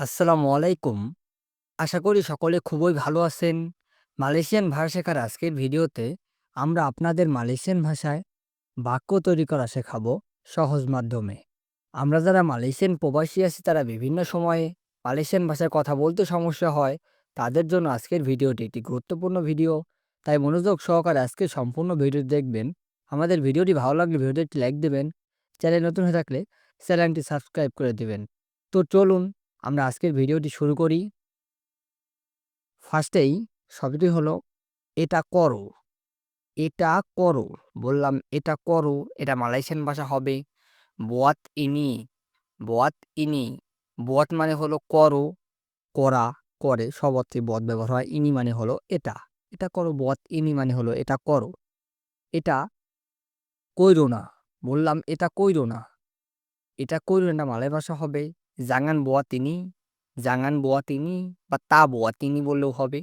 আসসালামু আলাইকুম। আশা করি সকলে খুবই ভালো আছেন। মালয়েশিয়ান ভাষা শেখার আজকের ভিডিওতে আমরা আপনাদের মালয়েশিয়ান ভাষায় বাক্য তৈরি করা শেখাবো সহজ মাধ্যমে। আমরা যারা মালয়েশিয়ান প্রবাসী আছি, তারা বিভিন্ন সময়ে মালয়েশিয়ান ভাষায় কথা বলতে সমস্যা হয়। তাদের জন্য আজকের ভিডিওটি একটি গুরুত্বপূর্ণ ভিডিও। তাই মনোযোগ সহকারে আজকে সম্পূর্ণ ভিডিও দেখবেন। আমাদের ভিডিওটি ভালো লাগলে ভিডিওটি লাইক দেবেন। চ্যানেল নতুন হয়ে থাকলে চ্যানেলটি সাবস্ক্রাইব করে দেবেন তো চলুন আমরা আজকের ভিডিওটি শুরু করি। ফার্স্টেই শব্দটি হলো এটা করো। এটা করো। বললাম এটা করো। এটা মালয়েশিয়ান ভাষা হবে বুয়াত ইনি। বুয়াত ইনি। বুয়াত মানে হলো করো, করা, করে সব অর্থে বদ ব্যবহার হয়। ইনি মানে হলো এটা। এটা করো বুয়াত ইনি মানে হলো এটা করো। এটা কইরো না। বললাম এটা কইরো না। এটা কইরো না মালয় ভাষা হবে জাঙ্গান বুয়াত তিনি জাঙ্গান বুয়াত তিনি বা তা বুয়াত তিনি বললেও হবে।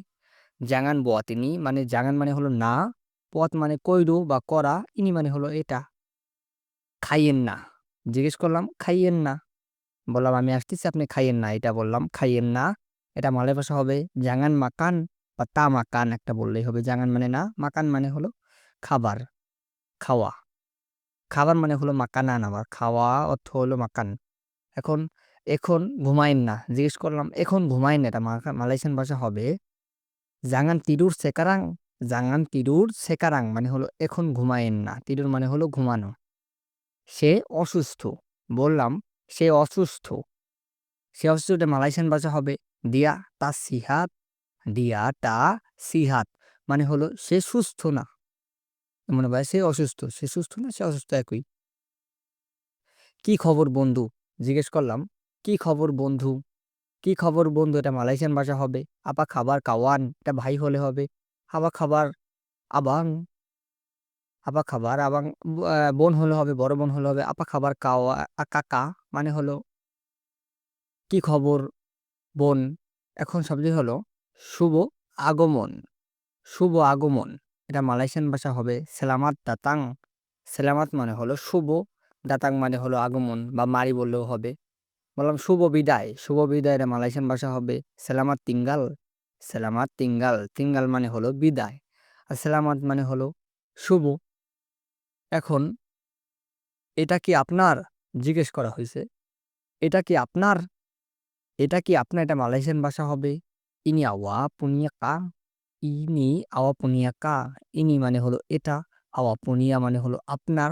জাঙ্গান বুয়াত তিনি মানে জাঙ্গান মানে হলো না, পথ মানে কইরো বা করা, ইনি মানে হলো এটা। খাইয়েন না। জিজ্ঞেস করলাম খাইয়েন না। বললাম আমি আসতেছি আপনি খাইয়েন না। এটা বললাম খাইয়েন না। এটা মালয় ভাষা হবে জাঙ্গান মাকান বা তা মাকান একটা বললেই হবে। জাঙ্গান মানে না, মাকান মানে হলো খাবার, খাওয়া। খাবার মানে হলো মাকানান আবার খাওয়া অর্থ হলো মাকান। এখন এখন ঘুমায়েন না। জিজ্ঞেস করলাম, এখন ঘুমাইন না। এটা মালয়েশিয়ান ভাষা হবে জাঙ্গান তিরুর সেকারাং। জাঙ্গান তিরুর সেকারাং মানে হলো এখন ঘুমায়েন না। তিরুর মানে হলো ঘুমানো। সে অসুস্থ। বললাম, সে অসুস্থ। সে অসুস্থ এটা মালয়েশিয়ান ভাষা হবে দিয়া তা সিহাত। দিয়া তা সিহাত মানে হলো সে সুস্থ না। মনে হয় সে অসুস্থ। সে সুস্থ না, সে অসুস্থ একই। কি খবর বন্ধু? জিজ্ঞেস করলাম কি খবর বন্ধু? কি খবর বন্ধু? এটা মালয়েশিয়ান ভাষা হবে আপা খাবার কাওয়ান। এটা ভাই হলে হবে আপা খাবার আবাং। আপা খাবার আবাং বোন হলে হবে বড় বোন হলে হবে আপা খাবার কাওয়া কাকা মানে হলো কি খবর বোন। এখন শব্দটি হলো শুভ আগমন। শুভ আগমন। এটা মালয়েশিয়ান ভাষা হবে সেলামাত দাতাং। সেলামাত মানে হলো শুভ, দাতাং মানে হলো আগমন বা মারি বললেও হবে। বললাম শুভ বিদায়। শুভ বিদায় মালয়েশিয়ান ভাষা হবে সেলামাত তিঙ্গাল। সেলামাত তিঙ্গাল। তিঙ্গাল মানে হলো বিদায়। আর সেলামাত মানে হলো শুভ। এখন এটা কি আপনার? জিজ্ঞেস করা হয়েছে। এটা কি আপনার? এটা কি আপনার? এটা মালয়েশিয়ান ভাষা হবে ইনি আওয়া পুনিয়া কা। ইনি আওয়া পুনিয়া কা। ইনি মানে হলো এটা, আওয়া পুনিয়া মানে হলো আপনার,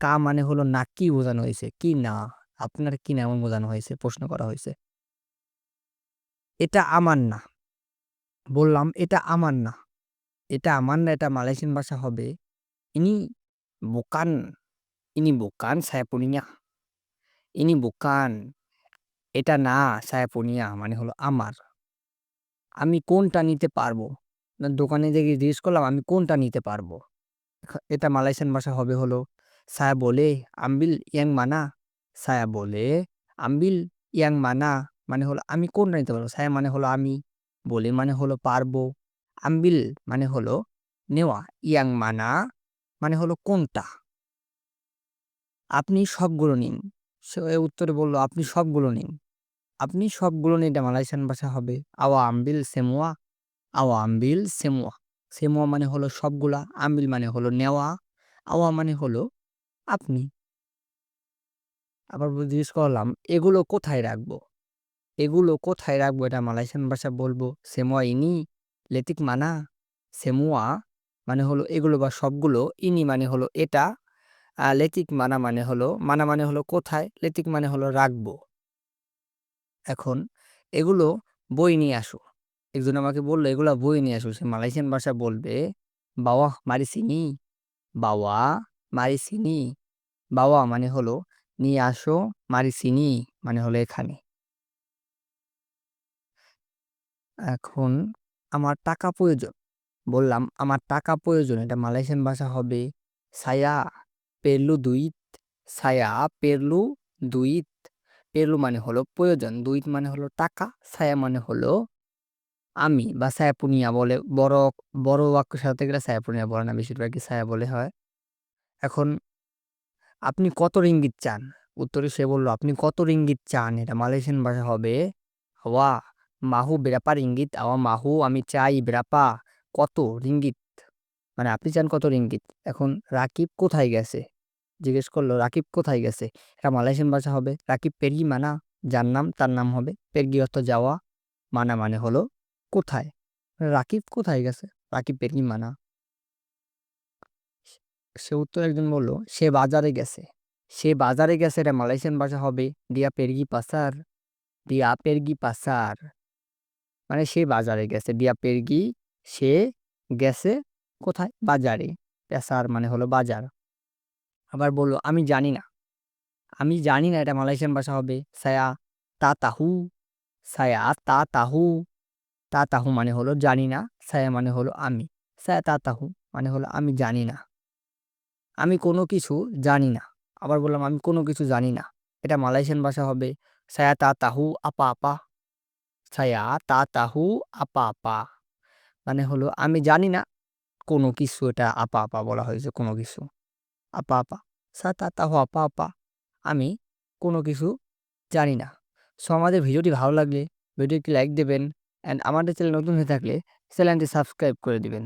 কা মানে হলো না কি বোঝানো হয়েছে কি না। আপনার কি না এমন বোঝানো হয়েছে, প্রশ্ন করা হয়েছে। এটা আমার না। বললাম, এটা আমার না। এটা আমার না, এটা মালয়েশিয়ান ভাষা হবে ইনি বোকান ইনি বোকান punya. ইনি বোকান, এটা না punya মানে হলো আমার। আমি কোনটা নিতে পারব? না, দোকানে যেয়ে জিজ্ঞেস করলাম, আমি কোনটা নিতে পারব? এটা মালয়েশিয়ান ভাষা হবে হলো saya বলে ambil ইয়াং mana? Saya বলে ambil ইয়াং মানা মানে হলো আমি কোনটা নিতে পারব? saya মানে হলো আমি, বলে মানে হলো পারব, ambil মানে হলো নেওয়া, ইয়াং মানা মানে হলো কোনটা? আপনি সবগুলো নিন। সে উত্তরে বলল আপনি সবগুলো নিন। আপনি সবগুলো নিন এটা মালয়েশিয়ান ভাষা হবে আওয়া আমবিল semua. আওয়া আমবিল semua. semua মানে হলো সবগুলা, আমবিল মানে হলো নেওয়া, আওয়া মানে হলো আপনি। আবার জিজ্ঞেস করলাম এগুলো কোথায় রাখব? এগুলো কোথায় রাখব? এটা মালয়েশিয়ান ভাষা বলব semua ইনি letik মানা semua মানে হলো এগুলো বা সবগুলো, ইনি মানে হলো এটা, লেতিক মানা মানে হলো মানা মানে হলো কোথায়, লেতিক মানে হলো রাখব। এখন এগুলো বই নিয়ে আসো। একজন আমাকে বলল এগুলো বই নিয়ে আসো। সে মালয়েশিয়ান ভাষা বলবে বাওয়াহ মারি সিনি। বাওয়া মারি সিনি। বাওয়া মানে হলো নিয়ে আসো, মারি সিনি মানে হলো এখানে। এখন আমার টাকা প্রয়োজন। বললাম আমার টাকা প্রয়োজন। এটা মালয়েশিয়ান ভাষা হবে সায়া পেরলু duit. সায়া পেরলু duit. পেরলু মানে হলো প্রয়োজন, duit মানে হলো টাকা, সায়া মানে হলো আমি বা সায়াপুনিয়া বলে বড় বড় বাক্যের সাথে গেলে সায়াপুনিয়া বলে না বেশিরভাগই সায়া বলে হয়। এখন আপনি কত রিঙ্গিত চান? উত্তরে সে বলল আপনি কত রিঙ্গিত চান? এটা মালয়েশিয়ান ভাষা হবে। Wah, মাহু berapa ringgit? Awak মাহু আমি চাই berapa কত রিঙ্গিত? মানে আপনি চান কত রিঙ্গিত? এখন রাকিব কোথায় গেছে? জিজ্ঞেস করল রাকিব কোথায় গেছে? এটা মালয়েশিয়ান ভাষা হবে। রাকিব পেরগি মানা যার নাম তার নাম হবে পেরগি অর্থ যাওয়া মানা মানে হলো কোথায়? রাকিব কোথায় গেছে? রাকিব পেরগি মানা। সে উত্তর একজন বলল, সে বাজারে গেছে। সে বাজারে গেছে, এটা মালয়েশিয়ান ভাষা হবে, দিয়া পেরগি পাসার, দিয়া পেরগি পাসার। মানে সে বাজারে গেছে, দিয়া পেরগি, সে গেছে কোথায়? বাজারে। পেসার মানে হলো বাজার। আবার বলল, আমি জানি না। আমি জানি না এটা মালয়েশিয়ান ভাষা হবে। সায়া তা তাহু সায়া তা তাহু তা তাহু মানে হলো জানি না, সায়া মানে হলো আমি। সায়া তা তাহু মানে হলো আমি জানি না। আমি কোনো কিছু জানি না। আবার বললাম, আমি কোনো কিছু জানি না। এটা মালয়েশিয়ান ভাষা হবে। সায়া তা তাহু আপা আপা। সায়া তা তাহু আপা আপা। মানে হলো, আমি জানি না কোনো কিছু এটা আপা আপা বলা হয়েছে, কোনো কিছু। আপা আপা। সা তা তাহু আপা আপা। আমি কোনো কিছু জানি না। সো আমাদের ভিডিওটি ভালো লাগলে, ভিডিওটি লাইক দেবেন। অ্যান্ড আমাদের চ্যানেল নতুন হয়ে থাকলে চ্যানেলটি সাবস্ক্রাইব করে দিবেন।